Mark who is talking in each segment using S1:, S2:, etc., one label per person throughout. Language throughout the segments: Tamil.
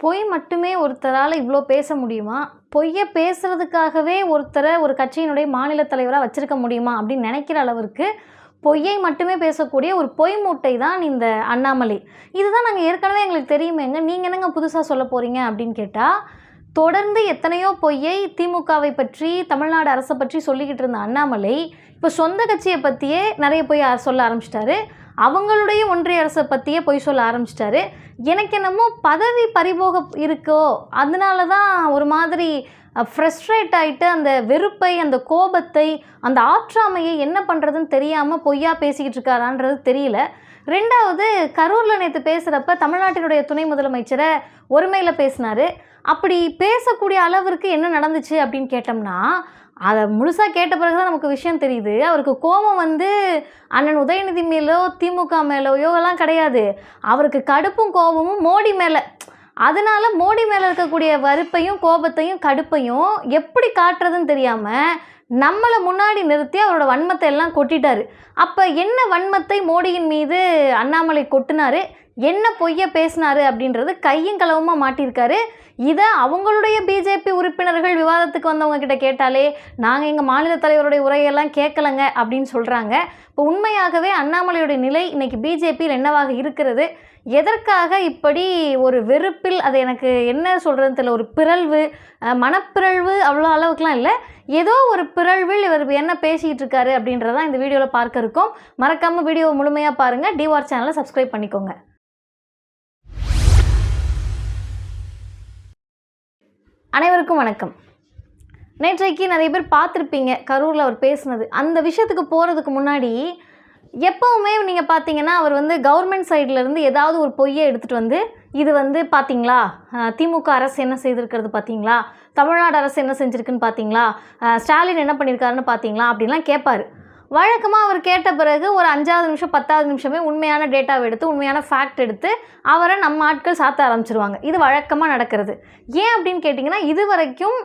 S1: பொய் மட்டுமே ஒருத்தரால் இவ்வளோ பேச முடியுமா? பொய்யை பேசுகிறதுக்காகவே ஒருத்தரை ஒரு கட்சியினுடைய மாநில தலைவராக வச்சுருக்க முடியுமா? அப்படின்னு நினைக்கிற அளவிற்கு பொய்யை மட்டுமே பேசக்கூடிய ஒரு பொய் மூட்டை தான் இந்த அண்ணாமலை. இதுதான் நாங்கள் ஏற்கனவே எங்களுக்கு தெரியுமேங்க. நீங்கள் என்னங்க புதுசாக சொல்ல போகிறீங்க அப்படின்னு கேட்டால் தொடர்ந்து எத்தனையோ பொய்யை திமுகவை பற்றி தமிழ்நாடு அரசை பற்றி சொல்லிக்கிட்டு இருந்த அண்ணாமலை இப்போ சொந்த கட்சியை பற்றியே நிறைய பொய் சொல்ல ஆரம்பிச்சிட்டாரு. அவங்களுடைய ஒன்றிய அரசை பற்றியே பொய் சொல்ல ஆரம்பிச்சிட்டாரு. எனக்கு என்னமோ பதவி பறிபோக இருக்கோ அதனால தான் ஒரு மாதிரி ஃப்ரெஸ்ட்ரேட் ஆகிட்டு அந்த வெறுப்பை அந்த கோபத்தை அந்த ஆற்றாமையை என்ன பண்ணுறதுன்னு தெரியாமல் பொய்யா பேசிக்கிட்டு இருக்காரான்றது தெரியல. ரெண்டாவது கரூரில் நேற்று பேசுகிறப்ப தமிழ்நாட்டினுடைய துணை முதலமைச்சரை ஒருமையில் பேசினார். அப்படி பேசக்கூடிய அளவிற்கு என்ன நடந்துச்சு அப்படின்னு கேட்டோம்னா அதை முழுசாக கேட்ட பிறகு தான் நமக்கு விஷயம் தெரியுது. அவருக்கு கோபம் வந்து அண்ணன் உதயநிதி மேலோ திமுக மேலோயோ எல்லாம் கிடையாது. அவருக்கு கடுப்பும் கோபமும் மோடி மேலே. அதனால மோடி மேலே இருக்கக்கூடிய வறுப்பையும் கோபத்தையும் கடுப்பையும் எப்படி காட்டுறதுன்னு தெரியாமல் நம்மளை முன்னாடி நிறுத்தி அவரோட வன்மத்தை எல்லாம் கொட்டிட்டாரு. அப்போ என்ன வன்மத்தை மோடியின் மீது அண்ணாமலை கொட்டினாரு? என்ன பொய்ய பேசினாரு அப்படின்றது கையும் களவுமாக மாட்டியிருக்காரு. இதை அவங்களுடைய பிஜேபி உறுப்பினர்கள் விவாதத்துக்கு வந்தவங்க கிட்ட கேட்டாலே நாங்கள் எங்கள் மாநில தலைவருடைய உரையெல்லாம் கேட்கலங்க அப்படின்னு சொல்கிறாங்க இப்போ உண்மையாகவே அண்ணாமலையுடைய நிலை இன்னைக்கு பிஜேபியில் என்னவாக இருக்கிறது? எதற்காக இப்படி ஒரு வெறுப்பில் அது எனக்கு என்ன சொல்கிறதுன்னு தெரியல ஒரு பிறழ்வு மனப்பிறழ்வு அவ்வளோ அளவுக்குலாம் இல்லை. ஏதோ ஒரு பிறழ்வில் இவர் என்ன பேசிகிட்டு இருக்காரு அப்படின்றதான் இந்த வீடியோவில் பார்க்க இருக்கோம். மறக்காமல் வீடியோவை முழுமையாக பாருங்கள் டிவார் சேனலை சப்ஸ்கிரைப் பண்ணிக்கோங்க. அனைவருக்கும் வணக்கம். நேற்றைக்கு நிறைய பேர் பார்த்துருப்பீங்க கரூரில் அவர் பேசுனது. அந்த விஷயத்துக்கு போகிறதுக்கு முன்னாடி எப்போவுமே நீங்கள் பார்த்தீங்கன்னா அவர் வந்து கவர்மெண்ட் சைட்லேருந்து ஏதாவது ஒரு பொய்யை எடுத்துகிட்டு வந்து இது வந்து பார்த்தீங்களா திமுக அரசு என்ன செய்திருக்கிறது பார்த்தீங்களா தமிழ்நாடு அரசு என்ன செஞ்சுருக்குன்னு பார்த்தீங்களா ஸ்டாலின் என்ன பண்ணியிருக்காருன்னு பார்த்தீங்களா அப்படின்லாம் கேட்பார் வழக்கமாக அவர் கேட்ட பிறகு ஒரு அஞ்சாவது நிமிஷம் பத்தாவது நிமிஷமே உண்மையான டேட்டாவை எடுத்து உண்மையான ஃபேக்ட் எடுத்து அவரை நம்ம ஆட்கள் சாத்த ஆரம்பிச்சிருவாங்க. இது வழக்கமாக நடக்கிறது. ஏன் அப்படின்னு கேட்டிங்கன்னா இது வரைக்கும்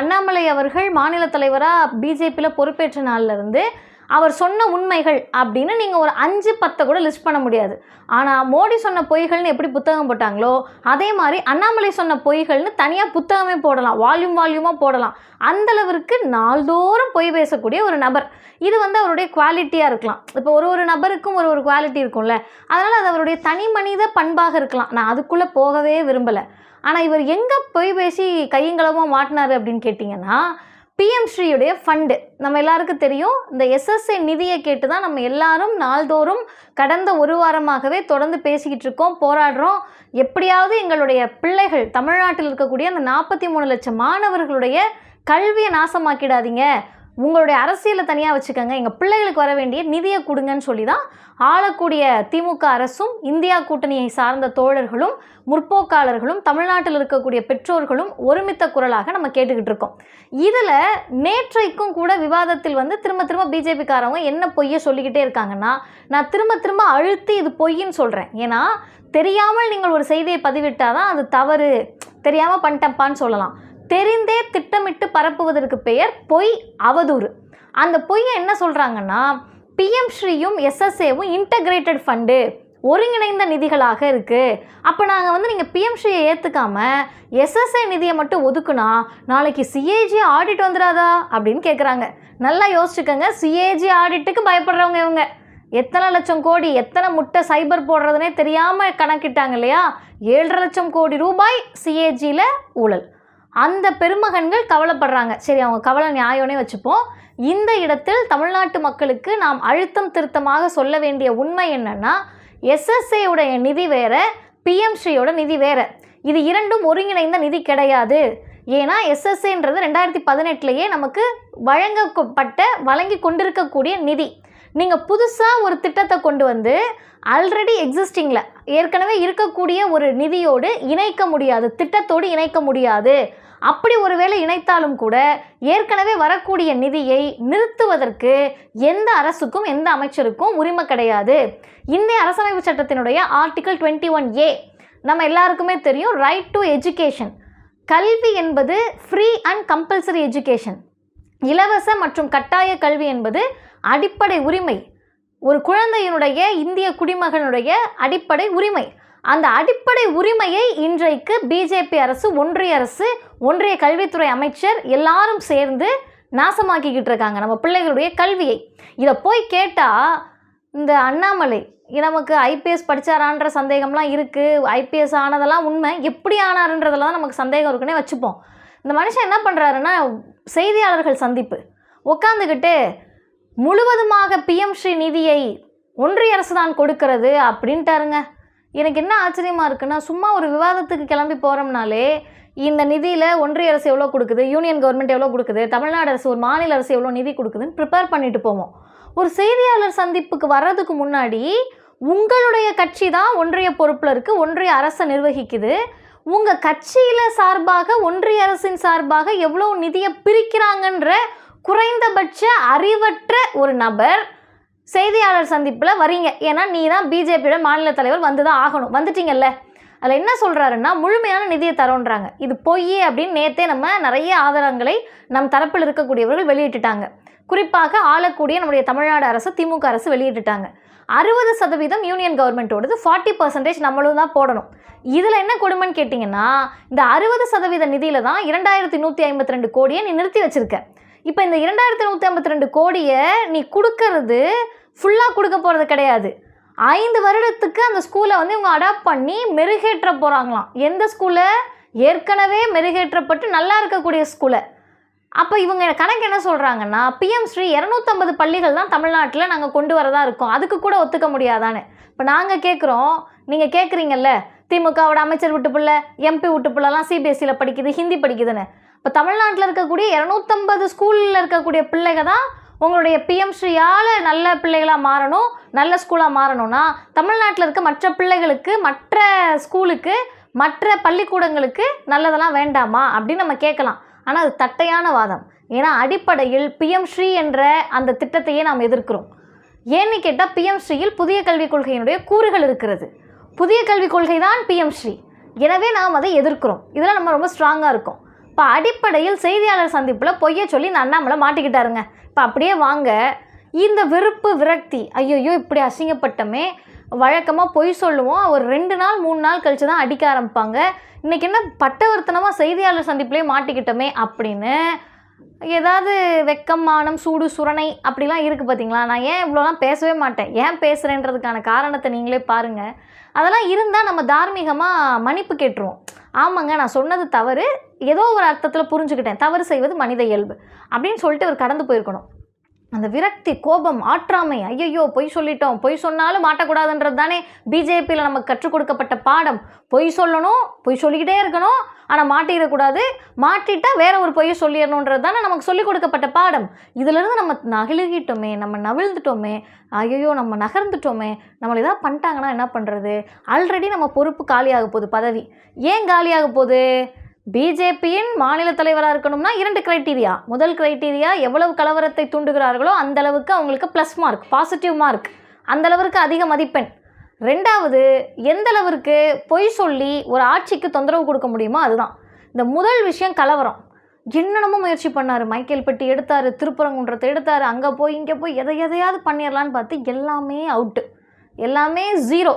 S1: அண்ணாமலை அவர்கள் மாநில தலைவராக பிஜேபியில் பொறுப்பேற்ற நாள்லேருந்து அவர் சொன்ன உண்மைகள் அப்படின்னு நீங்கள் ஒரு அஞ்சு பத்தை கூட லிஸ்ட் பண்ண முடியாது. ஆனால் மோடி சொன்ன பொய்கள்னு எப்படி புத்தகம் போட்டாங்களோ அதே மாதிரி அண்ணாமலை சொன்ன பொய்கள்னு தனியாக புத்தகமே போடலாம் வால்யூம் வால்யூமாக போடலாம். அந்த அளவிற்கு நாள்தோறும் பொய் பேசக்கூடிய ஒரு நபர். இது வந்து அவருடைய குவாலிட்டியாக இருக்கலாம். இப்போ ஒரு ஒரு நபருக்கும் ஒரு ஒரு குவாலிட்டி இருக்கும்ல. அதனால் அது அவருடைய தனி மனித பண்பாக இருக்கலாம். நான் அதுக்குள்ளே போகவே விரும்பலை. ஆனால் இவர் எங்கே பொய் பேசி கையங்களமாக மாட்டினாரு அப்படின்னு கேட்டிங்கன்னா பிஎம் ஸ்ரீயுடைய ஃபண்டு நம்ம எல்லாருக்கும் தெரியும் இந்த எஸ்எஸ்ஏ நிதியை கேட்டு தான் நம்ம எல்லாரும் நாள்தோறும் கடந்த ஒரு வாரமாகவே தொடர்ந்து பேசிக்கிட்டு இருக்கோம் போராடுறோம். எப்படியாவது எங்களுடைய பிள்ளைகள் தமிழ்நாட்டில் இருக்கக்கூடிய அந்த நாற்பத்தி மூணு லட்சம் மாணவர்களுடைய கல்வியை நாசமாக்கிடாதீங்க. உங்களுடைய அரசியலை தனியாக வச்சுக்கோங்க. எங்கள் பிள்ளைகளுக்கு வர வேண்டிய நிதியை கொடுங்கன்னு சொல்லி தான் ஆளக்கூடிய திமுக அரசும் இந்தியா கூட்டணியை சார்ந்த தோழர்களும் முற்போக்காளர்களும் தமிழ்நாட்டில் இருக்கக்கூடிய பெற்றோர்களும் ஒருமித்த குரலாக நம்ம கேட்டுக்கிட்டு இருக்கோம். இதில் நேற்றைக்கும் கூட விவாதத்தில் வந்து திரும்ப திரும்ப பிஜேபிக்காரவங்க என்ன பொய்யை சொல்லிக்கிட்டே இருக்காங்கன்னா நான் திரும்ப திரும்ப அழுத்தி இது பொய்ன்னு சொல்கிறேன் ஏன்னா தெரியாமல் நீங்கள் ஒரு செய்தியை பதிவிட்டால் தான் அது தவறு தெரியாமல் பண்ணிட்டப்பான்னு சொல்லலாம். தெரிந்தே திட்டமிட்டு பரப்புவதற்கு பெயர் பொய் அவதூறு. அந்த பொய்யை என்ன சொல்கிறாங்கன்னா பிஎம் ஸ்ரீயும் எஸ்எஸ்ஏவும் இன்டகிரேட்டட் ஃபண்டு ஒருங்கிணைந்த நிதிகளாக இருக்குது அப்போ நாங்கள் வந்து நீங்கள் பிஎம் ஸ்ரீயை ஏற்றுக்காம எஸ்எஸ்ஏ நிதியை மட்டும் ஒதுக்குனா நாளைக்கு சிஏஜி ஆடிட் வந்துடாதா அப்படின்னு கேட்குறாங்க நல்லா யோசிச்சுக்கோங்க சிஏஜி ஆடிட்டுக்கு பயப்படுறவங்க இவங்க. எத்தனை லட்சம் கோடி எத்தனை முட்டை சைபர் போடுறதுனே தெரியாமல் கணக்கிட்டாங்க இல்லையா? ஏழரை லட்சம் கோடி ரூபாய் சிஏஜியில் ஊழல். அந்த பெருமகன்கள் கவலைப்படுறாங்க. சரி அவங்க கவலை நியாயம்னே வச்சுப்போம். இந்த இடத்தில் தமிழ்நாட்டு மக்களுக்கு நாம் அழுத்தம் திருத்தமாக சொல்ல வேண்டிய உண்மை என்னன்னா SSA நிதி வேற பிஎம் ஸ்ரீயோட நிதி வேற. இது இரண்டும் ஒருங்கிணைந்த நிதி கிடையாது. ஏன்னா எஸ்எஸ்ஏன்றது ரெண்டாயிரத்தி பதினெட்டுலேயே நமக்கு வழங்கப்பட்ட வழங்கி கொண்டிருக்கக்கூடிய நிதி. நீங்கள் புதுசாக ஒரு திட்டத்தை கொண்டு வந்து ஆல்ரெடி எக்ஸிஸ்டிங்கில் ஏற்கனவே இருக்கக்கூடிய ஒரு நிதியோடு இணைக்க முடியாது திட்டத்தோடு இணைக்க முடியாது. அப்படி ஒருவேளை இணைத்தாலும் கூட ஏற்கனவே வரக்கூடிய நிதியை நிறுத்துவதற்கு எந்த அரசுக்கும் எந்த அமைச்சருக்கும் உரிமை கிடையாது. இந்திய அரசமைப்பு சட்டத்தினுடைய ஆர்டிகல் டுவெண்ட்டி ஒன் ஏ நம்ம எல்லாருக்குமே தெரியும் ரைட் டு எஜுகேஷன் கல்வி என்பது ஃப்ரீ அண்ட் கம்பல்சரி எஜுகேஷன் இலவச மற்றும் கட்டாய கல்வி என்பது அடிப்படை உரிமை. ஒரு குழந்தையினுடைய இந்திய குடிமகனுடைய அடிப்படை உரிமை. அந்த அடிப்படை உரிமையை இன்றைக்கு பிஜேபி அரசு ஒன்றிய அரசு ஒன்றிய கல்வித்துறை அமைச்சர் எல்லாரும் சேர்ந்து நாசமாக்கிக்கிட்டு இருக்காங்க நம்ம பிள்ளைகளுடைய கல்வியை. இதை போய் கேட்டால் இந்த அண்ணாமலை நமக்கு ஐபிஎஸ் படிச்சாரான்ற சந்தேகம்லாம் இருக்குது ஐபிஎஸ் ஆனதெல்லாம் உண்மை. எப்படி ஆனாருன்றதெல்லாம் நமக்கு சந்தேகம் இருக்குன்னே வச்சுப்போம். இந்த மனுஷன் என்ன பண்ணுறாருன்னா செய்தியாளர்கள் சந்திப்பு. உட்காந்துக்கிட்டு முழுவதுமாக பிஎம் ஸ்ரீ நிதியை ஒன்றிய அரசு தான் கொடுக்கிறது அப்படின்ட்டாருங்க. எனக்கு என்ன ஆச்சரியமாக இருக்குன்னா சும்மா ஒரு விவாதத்துக்கு கிளம்பி போகிறோம்னாலே இந்த நிதியில் ஒன்றிய அரசு எவ்வளோ கொடுக்குது யூனியன் கவர்மெண்ட் எவ்வளோ கொடுக்குது தமிழ்நாடு அரசு ஒரு மாநில அரசு எவ்வளோ நிதி கொடுக்குதுன்னு ப்ரிப்பேர் பண்ணிட்டு போவோம். ஒரு செய்தியாளர் சந்திப்புக்கு வர்றதுக்கு முன்னாடி உங்களுடைய கட்சி தான் ஒன்றிய பொறுப்பில் இருக்குது ஒன்றிய அரசை நிர்வகிக்குது. உங்கள் கட்சியில் சார்பாக ஒன்றிய அரசின் சார்பாக எவ்வளோ நிதியை பிரிக்கிறாங்கன்ற குறைந்தபட்ச அறிவற்ற ஒரு நபர் செய்தியாளர் சந்திப்பில் வரீங்க ஏன்னா நீ தான் பிஜேபியோட மாநில தலைவர் வந்து தான் ஆகணும். வந்துட்டீங்கல்ல? அதில் என்ன சொல்கிறாருன்னா முழுமையான நிதியை தரோன்றாங்க. இது பொய் அப்படின்னு நேற்றே நம்ம நிறைய ஆதாரங்களை நம் தரப்பில் இருக்கக்கூடியவர்கள் வெளியிட்டுட்டாங்க. குறிப்பாக ஆளக்கூடிய நம்முடைய தமிழ்நாடு அரசு திமுக அரசு வெளியிட்டுட்டாங்க. அறுபது சதவீதம் யூனியன் கவர்மெண்ட்டோடது ஃபார்ட்டி பர்சன்டேஜ் நம்மளும் தான் போடணும். இதில் என்ன கொடுமைன்னு கேட்டிங்கன்னா இந்த அறுபது சதவீத நிதியில் தான் இரண்டாயிரத்தி நூற்றி ஐம்பத்தி ரெண்டு கோடியை நீ நிறுத்தி வச்சுருக்கேன் இப்போ இந்த இரண்டாயிரத்தி நூற்றி ஐம்பத்தி ரெண்டு கோடியை நீ கொடுக்கறது ஃபுல்லாக கொடுக்க போகிறது கிடையாது. ஐந்து வருடத்துக்கு அந்த ஸ்கூலை வந்து இவங்க அடாப்ட் பண்ணி மெருகேற்ற போகிறாங்களாம் எந்த ஸ்கூலை ஏற்கனவே மெருகேற்றப்பட்டு நல்லா இருக்கக்கூடிய ஸ்கூலை அப்போ இவங்க கணக்கு என்ன சொல்கிறாங்கன்னா பிஎம் ஸ்ரீ இரநூத்தம்பது பள்ளிகள் தான் தமிழ்நாட்டில் நாங்கள் கொண்டு வரதா இருக்கோம். அதுக்கு கூட ஒத்துக்க முடியாதான்னு. இப்போ நாங்கள் கேட்குறோம் நீங்கள் கேட்குறீங்கல்ல திமுகவோட அமைச்சர் விட்டு பிள்ளை எம்பி விட்டு பிள்ளைலாம் சிபிஎஸ்சியில் படிக்குது ஹிந்தி படிக்குதுன்னு. இப்போ தமிழ்நாட்டில் இருக்கக்கூடிய இரநூத்தம்பது ஸ்கூலில் இருக்கக்கூடிய பிள்ளைங்க தான் உங்களுடைய பிஎம் ஸ்ரீயால் நல்ல பிள்ளைகளாக மாறணும் நல்ல ஸ்கூலாக மாறணும்னா தமிழ்நாட்டில் இருக்க மற்ற பிள்ளைகளுக்கு மற்ற ஸ்கூலுக்கு மற்ற பள்ளிக்கூடங்களுக்கு நல்லதெல்லாம் வேண்டாமா அப்படின்னு நம்ம கேட்கலாம். ஆனால் அது தட்டையான வாதம். ஏன்னா அடிப்படையில் பிஎம் ஸ்ரீ என்ற அந்த திட்டத்தையே நாம் எதிர்க்கிறோம். ஏன்னு கேட்டால் பிஎம் ஸ்ரீயில் புதிய கல்விக் கொள்கையினுடைய கூறுகள் இருக்கிறது. புதிய கல்விக் கொள்கை தான் பிஎம் ஸ்ரீ. எனவே நாம் அதை எதிர்க்கிறோம். இதெல்லாம் நம்ம ரொம்ப ஸ்ட்ராங்காக இருக்கும். இப்போ அடிப்படையில் செய்தியாளர் சந்திப்பில் பொய்ய சொல்லி இந்த அண்ணாமலை மாட்டிக்கிட்டாருங்க. இப்போ அப்படியே வாங்க. இந்த வெறுப்பு விரக்தி ஐயோ இப்படி அசிங்கப்பட்டமே. வழக்கமாக பொய் சொல்லுவோம். ஒரு ரெண்டு நாள் மூணு நாள் கழிச்சு தான் அடிக்க ஆரம்பிப்பாங்க. இன்றைக்கி என்ன பட்டவர்த்தனமாக செய்தியாளர் சந்திப்புலேயே மாட்டிக்கிட்டோமே அப்படின்னு ஏதாவது வெக்கம் மானம் சூடு சுரணை அப்படிலாம் இருக்குது பார்த்தீங்களா நான் ஏன் இவ்வளோலாம் பேசவே மாட்டேன்? ஏன் பேசுகிறேன்றதுக்கான காரணத்தை நீங்களே பாருங்கள் அதெல்லாம் இருந்தால் நம்ம தார்மீகமாக மன்னிப்பு கேட்டுருவோம். ஆமாங்க நான் சொன்னது தவறு. ஏதோ ஒரு அர்த்தத்தில் புரிஞ்சுக்கிட்டேன். தவறு செய்வது மனித இயல்பு. அப்படின்னு சொல்லிட்டு அவர் கடந்து போயிருக்கணும். அந்த விரக்தி கோபம் ஆற்றாமை ஐயையோ பொய் சொல்லிட்டோம். பொய் சொன்னாலும் மாட்டக்கூடாதுன்றது தானே பிஜேபியில் நமக்கு கற்றுக் கொடுக்கப்பட்ட பாடம். பொய் சொல்லணும் பொய் சொல்லிக்கிட்டே இருக்கணும் ஆனால் மாட்டிடக்கூடாது. மாட்டிட்டால் வேற ஒரு பொய்யை சொல்லிடணுன்றது தானே நமக்கு சொல்லிக் கொடுக்கப்பட்ட பாடம். இதிலிருந்து நம்ம நகிழுகிட்டோமே நம்ம நவிழ்ந்துட்டோமே ஐயோ நம்ம நகர்ந்துட்டோமே நம்மளை ஏதாவது பண்ணிட்டாங்கன்னா என்ன பண்ணுறது ஆல்ரெடி நம்ம பொறுப்பு காலியாக போகுது பதவி. ஏன் காலியாக போகுது? பிஜேபியின் மாநில தலைவராக இருக்கணும்னா இரண்டு கிரைட்டீரியா முதல் கிரைட்டீரியா எவ்வளவு கலவரத்தை தூண்டுகிறார்களோ அந்த அளவுக்கு அவங்களுக்கு ப்ளஸ் மார்க் பாசிட்டிவ் மார்க் அந்த அளவிற்கு அதிக மதிப்பெண். ரெண்டாவது எந்த அளவிற்கு பொய் சொல்லி ஒரு ஆட்சிக்கு தொந்தரவு கொடுக்க முடியுமோ அதுதான். இந்த முதல் விஷயம் கலவரம். என்னென்னமோ முயற்சி பண்ணார். மைக்கேல் பெட்டி எடுத்தார் திருப்பரங்குன்றத்தை எடுத்தார் அங்கே போய் இங்கே போய் எதை எதையாவது பண்ணிடலான்னு பார்த்து எல்லாமே அவுட்டு எல்லாமே ஜீரோ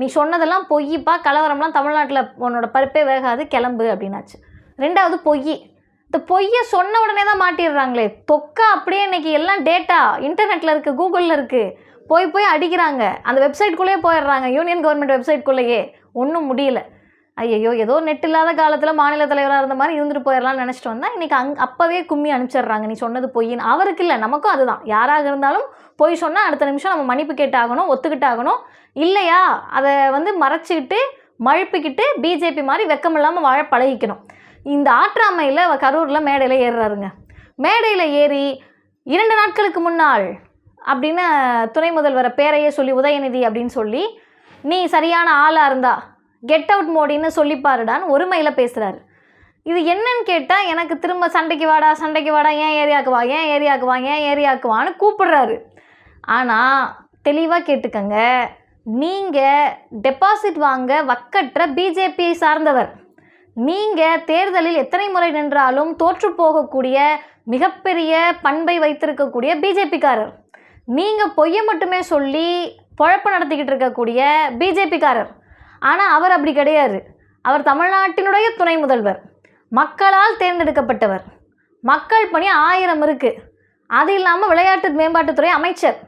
S1: நீ சொன்னதெல்லாம் பொய்ப்பா? கலவரம்லாம் தமிழ்நாட்டில் உன்னோட பருப்பே வேகாது கிளம்பு அப்படின்னாச்சு. ரெண்டாவது பொய். இந்த பொய்யை சொன்ன உடனே தான் மாட்டிடுறாங்களே. தொக்கா அப்படியே இன்றைக்கி எல்லாம் டேட்டா இன்டர்நெட்டில் இருக்குது கூகுளில் இருக்குது போய் போய் அடிக்கிறாங்க. அந்த வெப்சைட்குள்ளேயே போயிடுறாங்க. யூனியன் கவர்மெண்ட் வெப்சைட்குள்ளேயே ஒன்றும் முடியல. ஐயையோ ஏதோ நெட் இல்லாத காலத்தில் மாநில தலைவராக இருந்த மாதிரி இருந்துட்டு போயிடலாம்னு நினச்சிட்டு வந்தால் இன்றைக்கி அங் அப்போவே கும்மி அனுப்பிச்சிடுறாங்க. நீ சொன்னது பொய்ன்னு. அவருக்கு இல்லை நமக்கும் அதுதான். யாராக இருந்தாலும் பொய் சொன்னால் அடுத்த நிமிஷம் நம்ம மன்னிப்பு கேட்டாகணும் ஒத்துக்கிட்டாகணும். இல்லையா? அதை வந்து மறைச்சிக்கிட்டு மழுப்பிக்கிட்டு பிஜேபி மாதிரி வெக்கமில்லாமல் வாழ பழகிக்கணும். இந்த ஆற்றாமையில் கரூரில் மேடையில் ஏறுறாருங்க. மேடையில் ஏறி இரண்டு நாட்களுக்கு முன்னால் அப்படின்னு துணை முதல்வரை பேரையே சொல்லி உதயநிதி அப்படின்னு சொல்லி நீ சரியான ஆளாக இருந்தா கெட் அவுட் மோடின்னு சொல்லி பாருடான்னு ஒருமையில் பேசுகிறாரு இது என்னன்னு கேட்டால் எனக்கு திரும்ப சண்டைக்கு வாடா சண்டைக்கு வாடா ஏன் ஏரியாவுக்கு வா ஏன் ஏரியாவுக்கு வா ஏன் ஏரியாவுக்கு வான்னு கூப்பிடுறாரு. ஆனால் தெளிவாக கேட்டுக்கங்க. நீங்கள் டெபாசிட் வாங்க வக்கற்ற பிஜேபியை சார்ந்தவர். நீங்கள் தேர்தலில் எத்தனை முறை நின்றாலும் தோற்று போகக்கூடிய மிகப்பெரிய பண்பை வைத்திருக்கக்கூடிய பிஜேபிக்காரர் நீங்கள் பொய்யை மட்டுமே சொல்லி பொழப்பு நடத்திக்கிட்டு இருக்கக்கூடிய பிஜேபிக்காரர் ஆனால் அவர் அப்படி கிடையாது. அவர் தமிழ்நாட்டினுடைய துணை முதல்வர். மக்களால் தேர்ந்தெடுக்கப்பட்டவர். மக்கள் பணி ஆயிரம் இருக்குது அது இல்லாமல் விளையாட்டு மேம்பாட்டுத்துறை அமைச்சர்.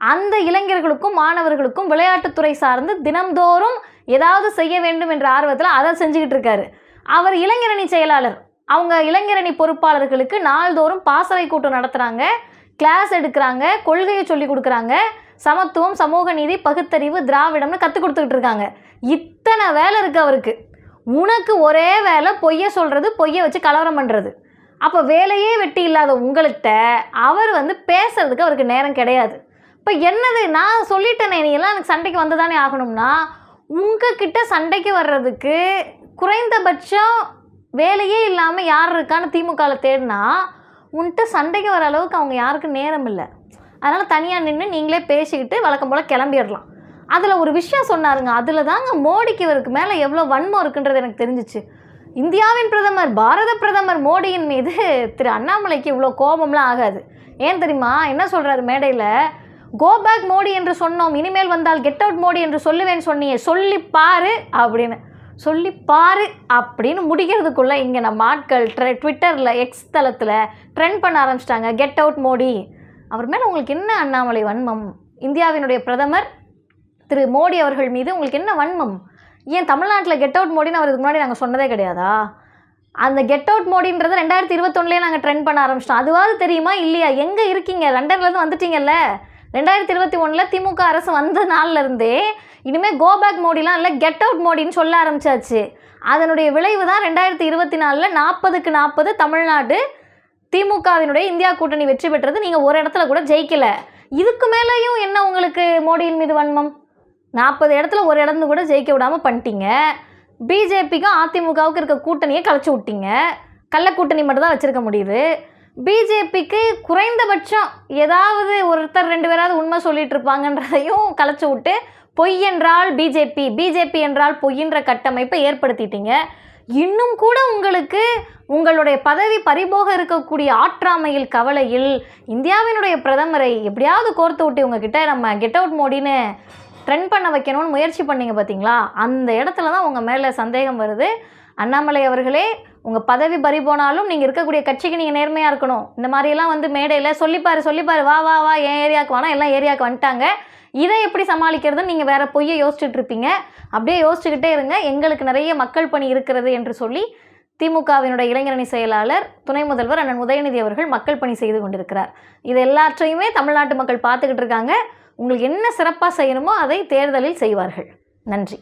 S1: அந்த இளைஞர்களுக்கும் மாணவர்களுக்கும் விளையாட்டுத்துறை சார்ந்து தினம்தோறும் ஏதாவது செய்ய வேண்டும் என்ற ஆர்வத்தில் அதை செஞ்சுக்கிட்டு இருக்காரு. அவர் இளைஞரணி செயலாளர். அவங்க இளைஞரணி பொறுப்பாளர்களுக்கு நாள்தோறும் பாசறை கூட்டம் நடத்துகிறாங்க கிளாஸ் எடுக்கிறாங்க. கொள்கையை சொல்லி கொடுக்குறாங்க. சமத்துவம் சமூக நீதி பகுத்தறிவு திராவிடம்னு கற்றுக் கொடுத்துக்கிட்டு இருக்காங்க. இத்தனை வேலை இருக்குது அவருக்கு. உனக்கு ஒரே வேலை பொய்யை சொல்கிறது பொய்யை வச்சு கலவரம் பண்ணுறது அப்போ வேலையே வெட்டி இல்லாத உங்கள்கிட்ட அவர் வந்து பேசுறதுக்கு அவருக்கு நேரம் கிடையாது. இப்போ என்னது? நான் சொல்லிட்டேனே நீ எல்லாம் எனக்கு சண்டைக்கு வந்து தானே ஆகணும்னா உங்ககிட்ட சண்டைக்கு வர்றதுக்கு குறைந்தபட்சம் வேலையே இல்லாமல் யார் இருக்கான்னு திமுகவில் தேடினா உன்கிட்ட சண்டைக்கு வர அளவுக்கு அவங்க யாருக்கும் நேரம் இல்லை. அதனால் தனியாக நின்று நீங்களே பேசிக்கிட்டு வழக்கம் போல் கிளம்பிடலாம். அதில் ஒரு விஷயம் சொன்னாருங்க. அதில் தாங்க மோடிக்கு இவருக்கு மேலே எவ்வளோ வன்மம் இருக்குன்றது எனக்கு தெரிஞ்சிச்சு. இந்தியாவின் பிரதமர் பாரத பிரதமர் மோடியின் மீது திரு அண்ணாமலைக்கு இவ்வளோ கோபம்லாம் ஆகாது. ஏன் தெரியுமா? என்ன சொல்கிறாரு மேடையில்? கோ பேக் மோடி என்று சொன்னோம் இனிமேல் வந்தால் கெட் அவுட் மோடி என்று சொல்லுவேன் சொன்னியே சொல்லி பாரு அப்படின்னு. சொல்லி பாரு அப்படின்னு முடிக்கிறதுக்குள்ளே இங்கே நம்ம ஆட்கள் ட்ரெ ட்விட்டரில் எக்ஸ் தளத்தில் ட்ரெண்ட் பண்ண ஆரம்பிச்சிட்டாங்க கெட் அவுட் மோடி. அவர் மேலே உங்களுக்கு என்ன அண்ணாமலை வன்மம்? இந்தியாவினுடைய பிரதமர் திரு மோடி அவர்கள் மீது உங்களுக்கு என்ன வன்மம்? ஏன் தமிழ்நாட்டில் கெட் அவுட் மோடின்னு அவர் இதுக்கு முன்னாடி நாங்கள் சொன்னதே கிடையாதா? அந்த கெட் அவுட் மோடின்றது ரெண்டாயிரத்தி இருபத்தொன்னுலேயே நாங்கள் ட்ரெண்ட் பண்ண ஆரம்பிச்சிட்டோம். அதுவாவது தெரியுமா? இல்லையா? எங்கே இருக்கீங்க? லண்டன்லேருந்து வந்துட்டீங்கல்ல? ரெண்டாயிரத்தி இருபத்தி ஒன்றில் திமுக அரசு வந்த நாள்ல இருந்தே இனிமேல் கோபேக் மோடிலாம் இல்லை கெட் அவுட் மோடின்னு சொல்ல ஆரம்பிச்சாச்சு. அதனுடைய விளைவு தான் ரெண்டாயிரத்தி இருபத்தி நாலில் நாற்பதுக்கு நாற்பது தமிழ்நாடு திமுகவினுடைய இந்தியா கூட்டணி வெற்றி பெற்றது. நீங்கள் ஒரு இடத்துல கூட ஜெயிக்கலை. இதுக்கு மேலேயும் என்ன உங்களுக்கு மோடியின் மீது வன்மம்? நாற்பது இடத்துல ஒரு இடந்து கூட ஜெயிக்க விடாமல் பண்ணிட்டீங்க. பிஜேபிக்கும் அதிமுகவுக்கு இருக்க கூட்டணியை கலைச்சி விட்டீங்க. கள்ளக்கூட்டணி மட்டும் தான் வச்சுருக்க முடியுது. பிஜேபிக்கு குறைந்தபட்சம் ஏதாவது ஒருத்தர் ரெண்டு பேராவது உண்மை சொல்லிட்டு இருப்பாங்கன்றதையும் கலைச்சு விட்டு பொய் என்றால் பிஜேபி பிஜேபி என்றால் பொய்ன்ற கட்டமைப்பை ஏற்படுத்திட்டீங்க. இன்னும் கூட உங்களுக்கு உங்களுடைய பதவி பறிபோக இருக்கக்கூடிய ஆற்றாமையில் கவலையில் இந்தியாவினுடைய பிரதமரை எப்படியாவது கோர்த்து விட்டு உங்ககிட்ட நம்ம கெட் அவுட் மோடின்னு ட்ரெண்ட் பண்ண வைக்கணும்னு முயற்சி பண்ணீங்க பார்த்தீங்களா? அந்த இடத்துல தான் உங்கள் மேலே சந்தேகம் வருது. அண்ணாமலை அவர்களே உங்கள் பதவி பறி போனாலும் நீங்கள் இருக்கக்கூடிய கட்சிக்கு நீங்கள் நேர்மையாக இருக்கணும். இந்த மாதிரியெல்லாம் வந்து மேடையில் சொல்லிப்பார் சொல்லிப்பார் வா வா வா என் ஏரியாவுக்கு வேணா எல்லாம் ஏரியாவுக்கு வந்துட்டாங்க. இதை எப்படி சமாளிக்கிறதுன்னு நீங்கள் வேறு பொய்யை யோசிச்சுட்டு இருப்பீங்க. அப்படியே யோசிச்சுக்கிட்டே இருங்க. எங்களுக்கு நிறைய மக்கள் பணி இருக்கிறது என்று சொல்லி திமுகவினுடைய இளைஞரணி செயலாளர் துணை முதல்வர் அண்ணன் உதயநிதி அவர்கள் மக்கள் பணி செய்து கொண்டிருக்கிறார். இது எல்லாற்றையுமே தமிழ்நாட்டு மக்கள் பார்த்துக்கிட்டு இருக்காங்க. உங்களுக்கு என்ன சிறப்பாக செய்யணுமோ அதை தேர்தலில் செய்வார்கள். நன்றி.